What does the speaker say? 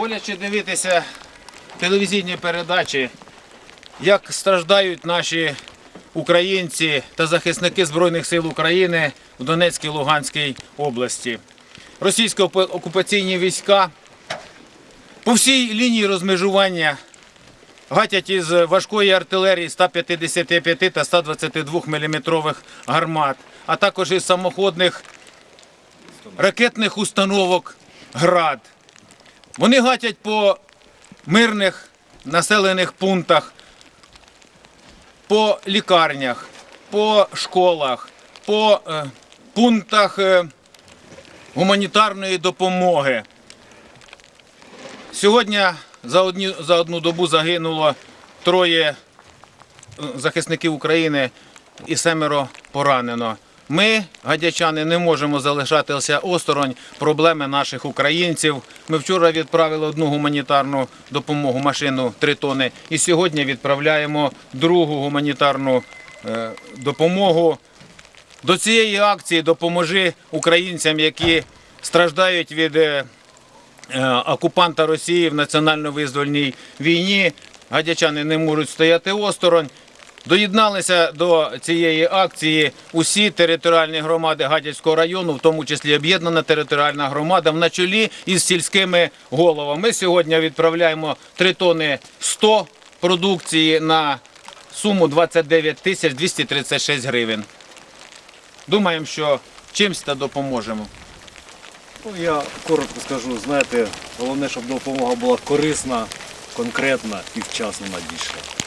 боляче дивитися телевізійні передачі, як страждають наші українці та захисники Збройних сил України в Донецькій Луганській області. Російсько-окупаційні війська по всій лінії розмежування гатять із важкої артилерії 155 та 122 мм гармат, а також із самоходних ракетних установок ГРАД. Вони гатять по мирних населених пунктах, по лікарнях, по школах, по е, пунктах е, гуманітарної допомоги. Сьогодні за, одні, за одну добу загинуло троє е, захисників України і семеро поранено. Ми, гадячани, не можемо залишатися осторонь проблеми наших українців. Ми вчора відправили одну гуманітарну допомогу, машину 3 тони, і сьогодні відправляємо другу гуманітарну е, допомогу. До цієї акції допоможи українцям, які страждають від е, е, окупанта Росії в національно-визвольній війні. Гадячани не можуть стояти осторонь. Доєдналися до цієї акції усі територіальні громади Гадяцького району, в тому числі об'єднана територіальна громада, в на чолі із сільськими головами. Ми сьогодні відправляємо 3 тони 100 продукції на суму 29 тисяч 236 гривень. Думаємо, що чимось та допоможемо. Ну, я коротко скажу, знаєте, головне, щоб допомога була корисна, конкретна і вчасно надійшла.